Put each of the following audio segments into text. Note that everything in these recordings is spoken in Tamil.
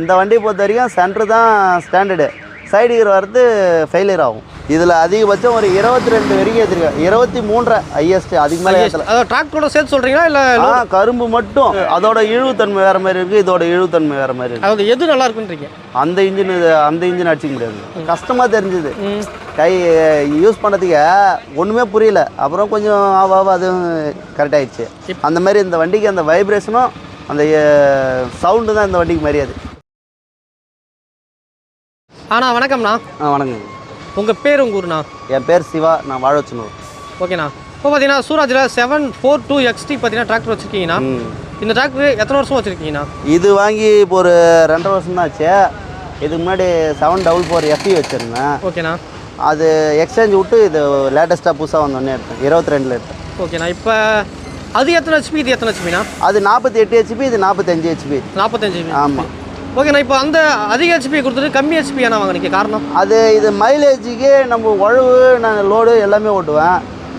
இந்த வண்டியை பொறுத்த வரைக்கும் சென்ட்ரு தான் ஸ்டாண்டர்டு சைடு கீர் வர்றது ஃபெயிலியர் ஆகும். இதில் அதிகபட்சம் ஒரு இருபத்தி ரெண்டு வரைக்கும் ஏற்றிருக்கேன் இருபத்தி மூன்றரை ஹையஸ்ட் அதுக்கு மேலே அதாவது டிராக்டரோட சேர்த்து சொல்கிறீங்களா இல்லை கரும்பு மட்டும். அதோட இழுவுத்தன்மை வேறு மாதிரி இருக்குது இதோட இழுவுத்தன்மை வேறு மாதிரி இருக்குது அதாவது எது நல்லா இருக்குன்றீங்க? அந்த இன்ஜின் அந்த இன்ஜின் அடிச்சிக்க முடியாது. கஷ்டமாக தெரிஞ்சுது. கை யூஸ் பண்ணதுக்கு ஒன்றுமே புரியல. அப்புறம் கொஞ்சம் ஆவ ஆவ அதுவும் கரெக்ட் ஆயிடுச்சு. அந்த மாதிரி இந்த வண்டிக்கு அந்த வைப்ரேஷனும் அந்த சவுண்டு தான் இந்த வண்டிக்கு மரியாதை அண்ணா வணக்கம்ண்ணா ஆ வணக்கங்க உங்கள் பேர் உங்கள் ஊருண்ணா என் பேர் சிவா நான் வாழவச்சனூர். ஓகேண்ணா இப்போ பார்த்தீங்கன்னா சூராஜில் செவன் ஃபோர் டூ எக்ஸ்டி பார்த்தீங்கன்னா டிராக்டர் வச்சுருக்கீங்கண்ணா இந்த டிராக்டர் எத்தனை வருஷம் வச்சுருக்கீங்கண்ணா இது வாங்கி இப்போ ஒரு ரெண்டரை வருஷம் தான் ஆச்சு. இதுக்கு முன்னாடி செவன் டபுள் ஃபோர் எஃப்இ வச்சுருந்தேன். ஓகேண்ணா அது எக்ஸ்சேஞ்ச் விட்டு இது லேட்டஸ்ட்டாக புதுசாக வந்தோடனே எடுத்தேன். இருபத்தி ரெண்டில் எடுத்தேன். ஓகேண்ணா இப்போ அது எத்தனை ஹெச்பி இது எத்தனை ஹெச்பிண்ணா அது நாற்பத்தி எட்டு ஹெச்பி இது நாற்பத்தஞ்சு ஹெச்பி நாற்பத்தஞ்சு ஆமாம் ஓகேண்ணா இப்போ அந்த அதிக ஹெச்பி கொடுத்துட்டு கம்மி ஹெச்பி ஏன்னா வாங்கினீங்க? காரணம்? அது இது மைலேஜுக்கு நம்ம உழவு நான் லோடு எல்லாமே ஓட்டுவேன்.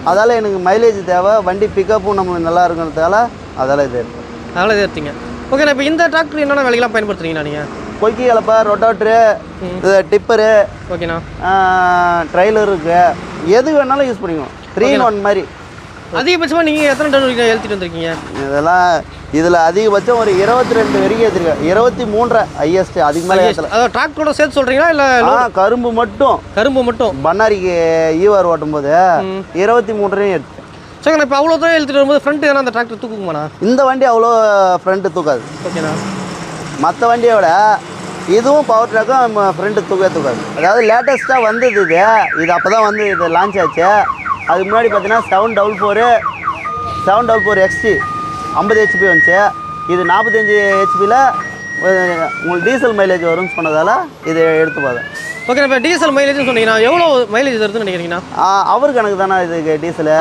அதால் எனக்கு மைலேஜ் தேவை வண்டி பிக்கப்பும் நம்மளுக்கு நல்லா இருக்கிறதால அதால் இது அதனால் இது எடுத்தீங்க. ஓகேண்ணா இப்போ இந்த டிராக்டர் என்னென்ன வேலைக்கெல்லாம் பயன்படுத்துறீங்கண்ணா நீங்கள் கொக்கி கலப்பை ரொட்டாட்ரு இது டிப்பரு ஓகேண்ணா. ட்ரைலர் இருக்கு எது வேணாலும் யூஸ் பண்ணிக்குவோம் த்ரீ ஒன் மாதிரி. அதிகபட்சமாக நீங்கள் எத்தனை டன் வரைக்கும் எழுத்திட்டு வந்திருக்கீங்க? இதெல்லாம் இதில் அதிகபட்சம் ஒரு இருபத்தி ரெண்டு வரைக்கும் ஏற்றிருக்கேன் இருபத்தி மூன்றரை ஹையஸ்ட் அதுக்கு மேலே ஏற்றல டிராக்டரோட சேர்த்து சொல்கிறீங்களா இல்லை கரும்பு மட்டும். கரும்பு மட்டும். பண்ணாரிக்கு ஈவார் ஓட்டும்போது இருபத்தி மூன்றையும் எடுத்து சரிங்கண்ணா இப்போ அவ்வளோ தூரம் எழுத்துட்டு வரும்போது ஃப்ரண்ட் எதனா அந்த டிராக்டர் தூக்குமாண்ணா இந்த வண்டி அவ்வளோ ஃப்ரண்ட்டு தூக்காது. ஓகேண்ணா. மற்ற வண்டியை விட இதுவும் பவர் ட்ரக்கும் ஃப்ரண்ட்டு தூக்கவே தூக்காது. அதாவது லேட்டஸ்ட்டாக வந்தது இது. இது அப்போ தான் வந்து இது லான்ச் ஆச்சு. அதுக்கு முன்னாடி பார்த்தீங்கன்னா seven double four seven double four XT ஐம்பது ஹெச்பி வந்துச்சு. இது நாற்பத்தஞ்சு ஹெச்பியில் உங்களுக்கு டீசல் மைலேஜ் வரும்னு சொன்னதால் இதை எடுத்து பார்த்தேன். ஓகே இப்போ டீசல் மைலேஜ்னு சொன்னீங்கன்னா எவ்வளோ மைலேஜ் வருதுன்னு நினைக்கிறீங்கண்ணா ஆ, அவர் கணக்கு தானே இதுக்கு டீசலு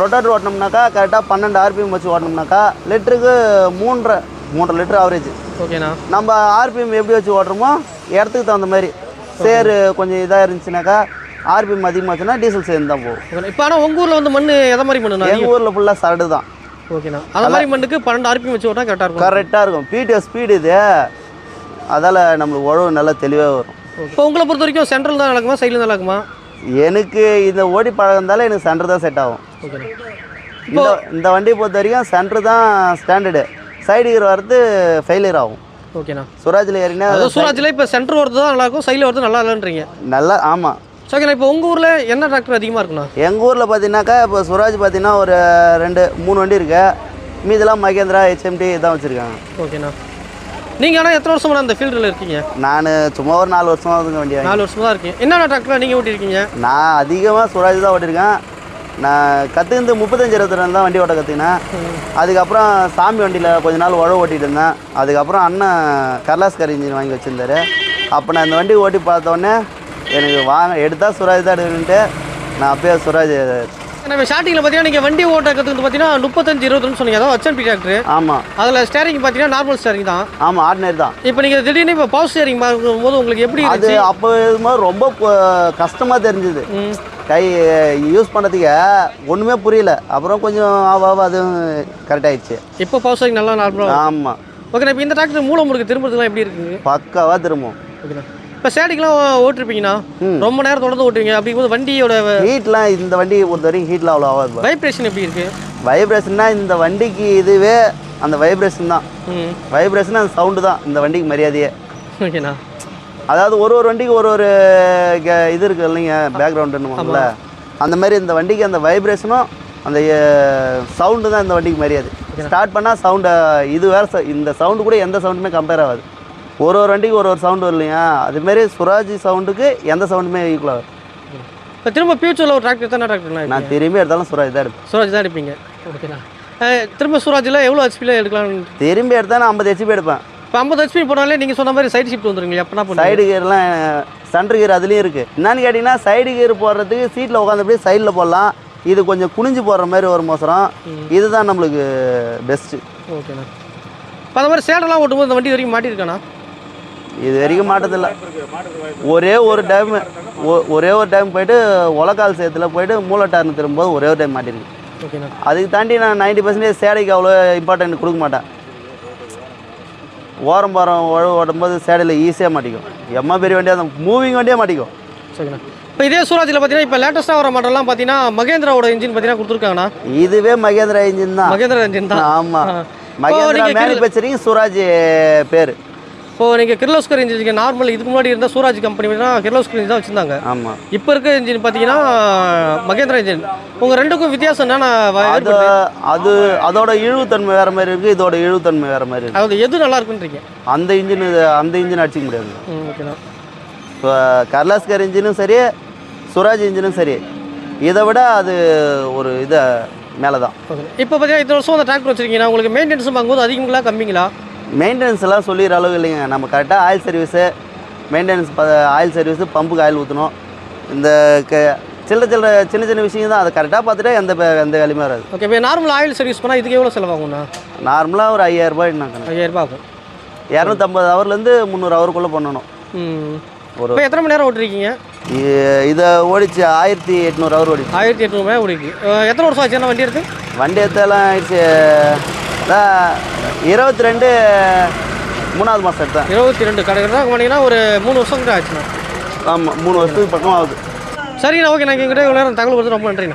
ரொட்டாட்டர் ஓட்டினோம்னாக்கா கரெக்டாக பன்னெண்டு ஆர்பிஎம் வச்சு ஓட்டினோம்னாக்கா லிட்டருக்கு மூன்றரை மூன்றரை லிட்டர் ஆவரேஜ் ஓகேண்ணா நம்ம ஆர்பிஎம் எப்படி வச்சு ஓட்டுறோமோ இடத்துக்கு தகுந்த மாதிரி. சேர் கொஞ்சம் இதாக இருந்துச்சுனாக்கா ஆர்பிஎம் அதிகமாச்சுன்னா டீசல் சேர்ந்து தான் போகும். இப்போ ஆனால் உங்கள் ஊரில் வந்து மண் எதை மாதிரி மண்ணுண்ணா? எங்கள் ஊரில் ஃபுல்லாக சரடு தான். ஓகேண்ணா. அந்த மாதிரி மண்ணுக்கு பன்னெண்டு ஆர்பிஎம் வச்சு ஓட்டா கரெக்டாக இருக்கும். கரெக்டாக இருக்கும். பிடிஎஸ் ஸ்பீடு இது. அதால் நம்மளுக்கு உழவு நல்லா தெளிவாக வரும். இப்போ உங்களை பொறுத்த வரைக்கும் சென்ட்ரல் தான் நடக்குமா சைடில் தான் நடக்குமா எனக்கு இந்த ஓடி பழகிறதால எனக்கு சென்டர் தான் செட் ஆகும். இந்த இந்த வண்டியை பொறுத்த வரைக்கும் சென்டர் தான் ஸ்டாண்டர்டு சைடு கீர் வர்றது ஃபெயிலியர் ஆகும். ஓகேண்ணா. சுராஜில் ஏறினா சூராஜில் இப்போ சென்டர் வரது தான் நல்லா இருக்கும் சைடில் வரது நல்லா இல்லைன்றீங்க. நல்லா ஆமாம் ஓகேண்ணா இப்போ உங்கள் ஊரில் என்ன டிராக்டர் அதிகமாக இருக்குண்ணா? எங்கள் ஊரில் பார்த்தீங்கன்னாக்கா இப்போ சுராஜ் பார்த்தீங்கன்னா ஒரு ரெண்டு மூணு வண்டி இருக்கு. மீதெல்லாம் மகேந்திரா ஹெச்எம்டி இதான் வச்சுருக்காங்க. ஓகேண்ணா. நீங்கள் ஆனால் எத்தனை வருஷமா அந்த ஃபீல்டில் இருக்கீங்க? நான் சும்மா ஒரு நாலு வருஷமா அதுங்க வண்டி வாங்கி நாலு வருஷமா தான் இருக்கீங்க என்னென்ன டிராக்டர் நீங்கள் ஓட்டியிருக்கீங்க? நான் அதிகமாக சுராஜ் தான் ஓட்டியிருக்கேன். நான் கற்றுக்கிந்து முப்பத்தஞ்சு இருபத்தி தான் வண்டி ஓட்ட கற்றுக்கினேன் அதுக்கப்புறம் சாமி வண்டியில் கொஞ்ச நாள் உழவு ஓட்டிகிட்டு இருந்தேன். அதுக்கப்புறம் அண்ணன் கர்லாஸ்கர் இன்ஜின் வாங்கி வச்சுருந்தாரு. அப்போ நான் இந்த வண்டி ஓட்டி பார்த்தோன்னே எனக்கு வாங்க எடுத்தால் சுராஜ் தான் எடுக்கணுன்ட்டு நான் அப்பயே சுராஜ் நம்ம ஸ்டார்டிங்கில் பார்த்தீங்கன்னா நீங்கள் வண்டி ஓட்ட கற்றுக்கிட்டு பார்த்தீங்கன்னா முப்பத்தஞ்சு இருபதுன்னு சொன்னீங்க. அதாவது ஹச்என்பி டிராக்டர் ஆமாம் அதில் ஸ்டேரிங் பார்த்தீங்கன்னா நார்மல் ஸ்டேரிங் தான். ஆமாம் ஆர்டினரி தான். இப்போ நீங்கள் திடீர்னு இப்போ பவர் ஸ்டேரிங் பார்க்கும்போது உங்களுக்கு எப்படி அது அப்போ இருக்கும்போது ரொம்ப கஷ்டமாக தெரிஞ்சுது. கை யூஸ் பண்ணதுக்கு ஒன்றுமே புரியல. அப்புறம் கொஞ்சம் ஆவ அதுவும் கரெக்ட் ஆயிடுச்சு. இப்போ பவர் ஸ்டேரிங் நல்லா நார்மலாக ஆமாம் ஓகேண்ணா இப்போ இந்த டிராக்டர் மூலம் முறுக்கு திரும்புறதுலாம் எப்படி இருக்குங்க பக்காவாக திரும்பும். ஓகேண்ணா இப்போ ஸ்டேரிங்லாம் ஓட்டிருப்பீங்கண்ணா. ரொம்ப நேரம் தொடர்ந்து ஓட்டுவீங்க. அப்படிங்கும்போது வண்டியோட ஹீட்லாம் இந்த வண்டியை பொறுத்த வரைக்கும் ஹீட்டில் அவ்வளோ ஆகாது வைப்ரேஷன் எப்படி இருக்கு? வைப்ரேஷன்னா இந்த வண்டிக்கு இதுவே அந்த வைப்ரேஷன் தான். வைப்ரேஷன் அந்த சவுண்டு தான். இந்த வண்டிக்கு மரியாதையே. ஓகேண்ணா. அதாவது ஒரு ஒரு வண்டிக்கு ஒரு ஒரு இது இருக்குது இல்லைங்க பேக்ரவுண்டுன்னு அந்த மாதிரி இந்த வண்டிக்கு அந்த வைப்ரேஷனும் அந்த சவுண்டு தான் இந்த வண்டிக்கு மரியாதை. ஸ்டார்ட் பண்ணால் சவுண்டு இது வேறு இந்த சவுண்டு கூட எந்த சவுண்டுமே கம்பேர் ஆகாது. ஒரு ஒரு வண்டிக்கு ஒரு ஒரு சவுண்டு வரும் இல்லையா அதுமாரி சுராஜ் சவுண்டுக்கு எந்த சவுண்டுமே ஈக்குவலாக வரும் இப்போ திரும்ப ஃபியூச்சரில் ஒரு டிராக்டர் எத்தனை டிராக்டர்ண்ணா நான் திரும்பி எடுத்தாலும் சுராஜ் தான் எடுப்பேன். சூராஜ் தான் எடுப்பீங்க. ஓகேண்ணா திரும்ப சூராஜில் எவ்வளோ ஹெச்பியில் எடுக்கலாம் திரும்பி எடுத்தால் நான் ஐம்பது ஹெச்பி எடுப்பேன். இப்போ ஐம்பது ஹெச்பி போனாலே நீங்கள் சொன்ன மாதிரி சைடு ஷிஃப்ட் வந்துருங்க எப்போ சைடு கியர்லாம் சென்ட்ரு கியர் அதுலேயும் இருக்குது என்னன்னு கேட்டிங்கன்னா சைடு கியர் போடுறதுக்கு சீட்டில் உட்காந்தபடியே சைடில் போடலாம். இது கொஞ்சம் குனிஞ்சு போடுற மாதிரி ஒரு மோசரம். இதுதான் நம்மளுக்கு பெஸ்ட்டு ஓகேண்ணா இப்போ அந்த மாதிரி சேடெல்லாம் ஓட்டும்போது இந்த வண்டி வரைக்கும் மாட்டியிருக்காண்ணா இது வரைக்கும் மாட்டதில்ல. ஒரே ஒரு டைம் ஒரே ஒரு டைம் போயிட்டு உலக்கால் சேத்துல போயிட்டு மூலட்டார்னு திரும்பும்போது ஒரே ஒரு டைம் மாட்டிருக்கு. அதுக்கு தாண்டி நான் நைன்டி பர்சன்டேஜ் சேடைக்கு அவ்வளோ இம்பார்ட்டன்ட் கொடுக்க மாட்டேன். ஓரம் போகிறோம் ஓடும்போது சேடையில் ஈஸியாக மாட்டிக்கும். எம்மா பெரிய வண்டியாக அந்த மூவிங் வண்டியாக மாட்டிக்கும். சரிங்கண்ணா இப்போ இதே சூராஜில் பார்த்தீங்கன்னா இப்போ லேட்டஸ்ட்டாக வர மாடல்லாம் பார்த்தீங்கன்னா மகேந்திராவோட இன்ஜின் பார்த்தீங்கன்னா கொடுத்துருக்காங்கண்ணா. இதுவே மகேந்திரா இன்ஜின் தான். மகேந்திரா இன்ஜின் தான். ஆமாம். மகேந்திரா மேனுஃபேக்சரிங் சுராஜ் பேர். இப்போ நீங்கள் கிர்லோஸ்கர் இன்ஜின் நார்மல் இதுக்கு முன்னாடி இருந்த சூராஜ் கம்பெனி பார்த்தீங்கன்னா கிர்லோஸ்கர் இன்ஜின் தான் வச்சிருந்தாங்க. ஆமாம் இப்போ இருக்க இன்ஜின் பார்த்தீங்கன்னா மகேந்திரா இன்ஜின் உங்கள் ரெண்டுக்கும் வித்தியாசம் என்னன்னா அது அது அதோட இழுவுத்தன்மை வேறு மாதிரி இருக்குது இதோட இழுவுத்தன்மை வேறு மாதிரி இருக்குது அதாவது எது நல்லா இருக்குன்றீங்க? அந்த இன்ஜின் அந்த இன்ஜின் அடிச்சிக்க முடியாது. ஓகேண்ணா இப்போ கர்லாஸ்கர் இன்ஜினும் சரி சுராஜ் இன்ஜினும் சரி. இதை விட அது ஒரு இதை மேலே தான் இப்போ பார்த்தீங்கன்னா இத்தனை வருஷம் அந்த டிராக்டர் வச்சிருக்கீங்கன்னா உங்களுக்கு மெயின்டெனன்ஸ் வாங்கும்போது அதிகங்களா கம்மிங்களா? மெயின்டெனன்ஸ் எல்லாம் சொல்லிடுற அளவு இல்லைங்க. நம்ம கரெக்டாக oil service maintenance oil service பம்புக்கு oil ஊற்றணும் இந்த க சில்லற சில்லற சின்ன சின்ன விஷயம் தான். அதை கரெக்டாக பார்த்துட்டா எந்த எந்த வேலையுமே வராது. ஓகே இப்போ நார்மல் ஆயில் சர்வீஸ் பண்ணால் இதுக்கு எவ்வளோ செலவாகும்ண்ணா நார்மலாக ஒரு ஐயாயிரரூபா என்ன ஐயாயிரம் ரூபாய் ஆகும். இரநூத்தம்பது ஹவர்லேருந்து முந்நூறு ஹவருக்குள்ளே பண்ணணும். ஒரு எத்தனை மணி நேரம் ஓட்டிருக்கீங்க? இதை ஓடிச்சு ஆயிரத்தி எட்நூறு ஹவர் ஓடிச்சு. ஆயிரத்தி எட்நூறு மணி ஓடிக்கு எத்தனை வருஷம் ஆச்சு என்ன வண்டி எடுத்து? வண்டி எடுத்தெல்லாம் ஆயிடுச்சு. இருபத்தி ரெண்டு மூணாவது மாதம் எடுத்தேன். இருபத்தி ரெண்டு கடைக்கு போனீங்கன்னா ஒரு மூணு வருஷம் கிட்ட ஆச்சுண்ணா. ஆமாம் மூணு வருஷத்துக்கு பக்கம் ஆகுது. சரிண்ணா ஓகே நான் எங்கிட்ட இவ்வளோ நேரம் தகவல் கொடுத்து ரொம்ப நன்றிண்ணா.